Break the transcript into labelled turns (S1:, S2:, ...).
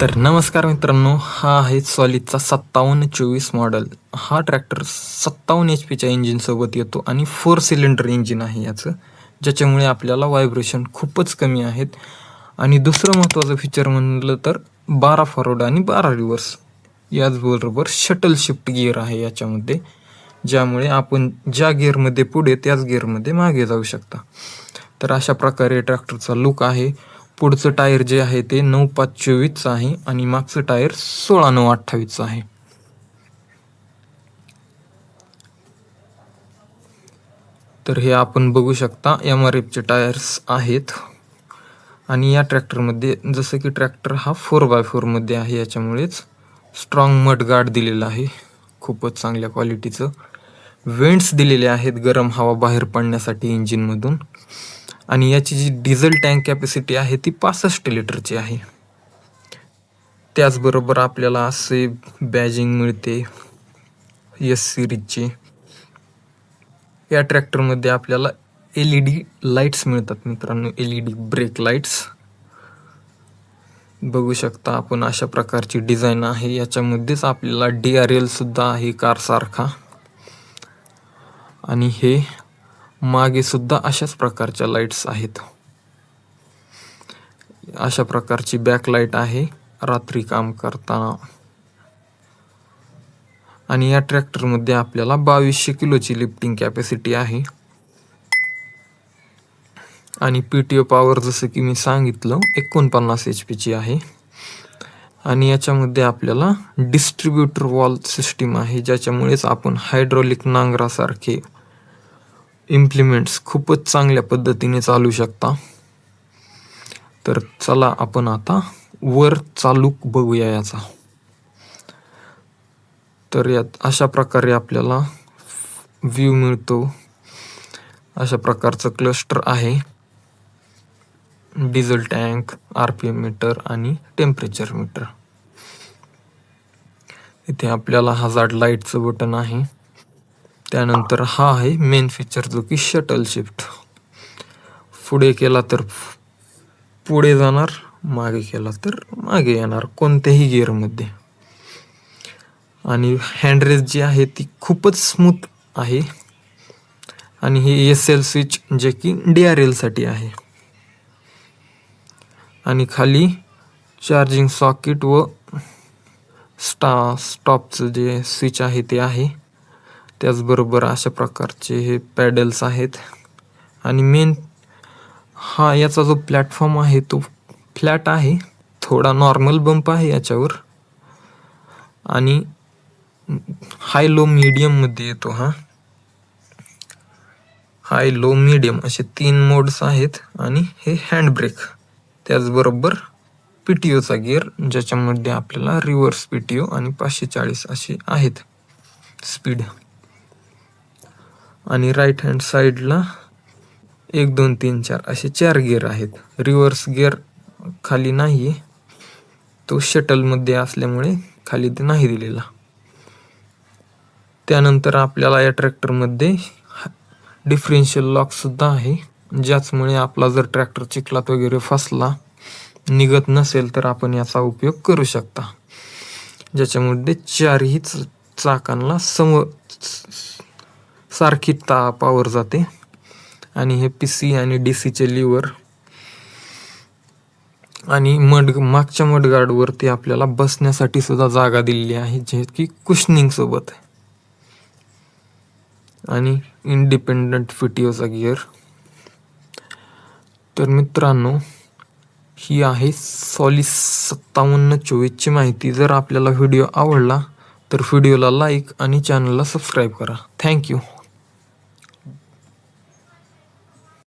S1: तर नमस्कार मित्रांनो हा आहे सॉलिडचा सत्तावन्न चोवीस मॉडेल हा ट्रॅक्टर सत्तावन्न एच पीच्या इंजिनसोबत येतो आणि फोर सिलेंडर इंजिन आहे याचं ज्याच्यामुळे आपल्याला व्हायब्रेशन खूपच कमी आहेत. आणि दुसरं महत्त्वाचं फीचर म्हणलं तर बारा फॉरवर्ड आणि बारा रिव्हर्स याचबरोबर शटल शिफ्ट गिअर आहे याच्यामध्ये ज्यामुळे आपण ज्या गिअरमध्ये पुढे त्याच गिअरमध्ये मागे जाऊ शकता. तर अशा प्रकारे ट्रॅक्टरचा लुक आहे. पुढचं टायर जे आहे ते नऊ पाच चोवीसचं आहे आणि मागचं टायर सोळा नऊ अठ्ठावीसचं आहे. तर हे आपण बघू शकता एम आर एफचे टायर्स आहेत. आणि या ट्रॅक्टरमध्ये जसं की ट्रॅक्टर हा फोर बाय फोरमध्ये आहे याच्यामुळेच स्ट्रॉंग मड गार्ड दिलेला आहे. खूपच चांगल्या क्वालिटीचं वेंट्स दिलेले आहेत गरम हवा बाहेर पडण्यासाठी इंजिनमधून आणि याची जी डिझेल टँक कॅपॅसिटी आहे ती पासष्ट लिटरची आहे. त्याचबरोबर आपल्याला असे बॅजिंग मिळते एस सिरीजचे या ट्रॅक्टरमध्ये आपल्याला एल ई डी लाईट्स मिळतात मित्रांनो. L E D brake lights बघू शकता आपण अशा प्रकारची डिझाईन आहे. याच्यामध्येच आपल्याला डी आर एल सुद्धा आहे कारसारखा आणि हे मागे सुद्धा अशाच प्रकारच्या लाईट्स आहेत. अशा प्रकारची बॅकलाईट आहे रात्री काम करताना. आणि या ट्रॅक्टरमध्ये आपल्याला बावीसशे किलोची लिफ्टिंग कॅपॅसिटी आहे. आणि पी टी ओ पॉवर जसं की मी सांगितलं एकोणपन्नास एच पीची आहे. आणि याच्यामध्ये आपल्याला डिस्ट्रीब्युटर वॉल सिस्टीम आहे ज्याच्यामुळेच आपण हायड्रॉलिक नांगरासारखे इम्प्लिमेंट्स खूपच चांगल्या पद्धतीने चालू शकता. तर चला आपण आता वर चालू बघूया याचा. तर यात अशा प्रकारे आपल्याला व्ह्यू मिळतो. अशा प्रकारचं क्लस्टर आहे. Diesel tank R P M meter आणि टेम्परेचर मीटर इथे आपल्याला हजार्ड लाईटचं बटन आहे. त्यानंतर हा आहे मेन फीचर जो की शटल शिफ्ट पुढे केला तर पुढे जाणार मागे केला तर मागे येणार कोणत्याही गिअरमध्ये आणि हँडरेस जी आहे ती खूपच स्मूथ आहे. आणि हे एस एल स्विच जे की डी आर एलसाठी आहे. आणि खाली चार्जिंग सॉकेट व स्टा स्टॉपचं जे स्विच आहे ते आहे. त्याचबरोबर अशा प्रकारचे हे पॅडल्स आहेत. आणि मेन हा याचा जो प्लॅटफॉर्म आहे तो फ्लॅट आहे. थोडा नॉर्मल बंप आहे याच्यावर. आणि हाय लो मीडियममध्ये येतो हा. हाय लो मीडियम असे तीन मोड्स आहेत आणि हे हँडब्रेक त्याचबरोबर पी टी ओचा गिअर ज्याच्यामध्ये आपल्याला रिव्हर्स पी टी ओ आणि पाचशे चाळीस असे आहेत. स्पीड आणि राईट हँड साईडला एक दोन तीन चार असे चार गिअर आहेत. रिव्हर्स गिअर खाली नाही तो शटलमध्ये असल्यामुळे खाली ते नाही दिलेला. त्यानंतर आपल्याला या ट्रॅक्टरमध्ये डिफरेन्शियल लॉकसुद्धा आहे. ज्याचमुळे आपला जर ट्रॅक्टर चिखलात वगैरे फसला निघत नसेल तर आपण याचा उपयोग करू शकता. ज्याच्यामध्ये चारही चाकांना समोर सारखी ता पावर जाते. आणि हे पी सी आणि डी सीचे लिव्हर आणि मड मागच्या मडगार्डवरती आपल्याला बसण्यासाठी सुद्धा जागा दिलेली आहे जे की कुशनिंग सोबत आणि इंडिपेंडंट फिटिओचा गिअर तर मित्रांनो ही आहे सॉलिस सत्तावन्न चोवीसची माहिती. जर आपल्याला व्हिडिओ आवडला तर व्हिडिओला लाईक आणि चॅनलला सबस्क्राईब करा. थँक्यू